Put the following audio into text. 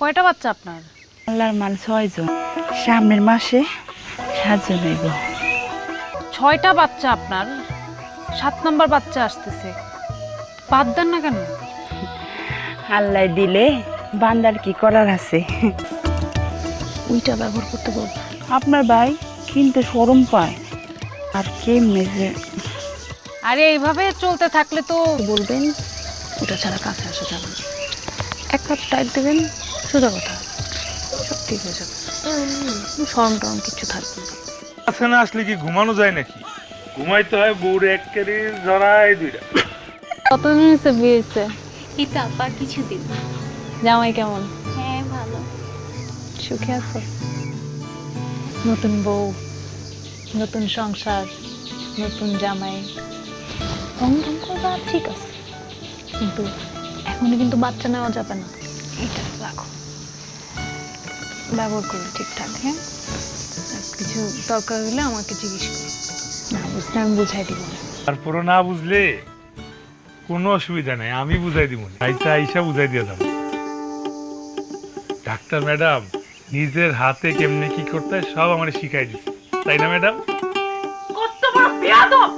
কয়টা বাচ্চা আপনার? আল্লাহর মাল ছয়জন সামনের মাসে সাতজন হইব। ছয়টা বাচ্চা আপনার? সাত নাম্বার বাচ্চা আসতেছে। বাদ দেন না কেন? আল্লাহ দিলে বান্দার কি করার আছে? ওইটা ব্যবহার করতে বলব আপনার ভাই কিনতে সরম পায়। আর কে যে আরে এইভাবে চলতে থাকলে তো বলবেন ওটা ছাড়া কাছে আসা যাবে না। এক কাপ টাইট দেবেন সোজা কথা। সব ঠিক হয়ে যাবে সরম টরম কিছু থাকবে আছে না আসলে কি ঘুমানো যায় নাকি? ঘুমাইতে হয় বউরে এক কেরি জড়াই দুইটা। কতদিন হয়েছে বিয়ে হয়েছে? এই তো আপা কিছুদিন। জামাই কেমন? হ্যাঁ ভালো। সুখে আছো? নতুন বউ নতুন সংসার নতুন জামাই। রং রং ঠিক আছে। কিন্তু এখনই কিন্তু বাচ্চা নেওয়া যাবে না। এটা রাখো ব্যবহার করো ঠিকঠাক হ্যাঁ? আর কিছু দরকার হলে আমাকে জিজ্ঞেস করো। না বুঝলে আমি বুঝাই দিব তারপরও না বুঝলে কোনো অসুবিধা নাই আমি বুঝাই দিব আইসা আইসা বুঝাই দিয়ে যাব। ডাক্তার ম্যাডাম নিজের হাতে কেমনে কি করতে হয় সব আমার শিখাই দিচ্ছে তাই না ম্যাডাম? কত বড় বেয়াদব!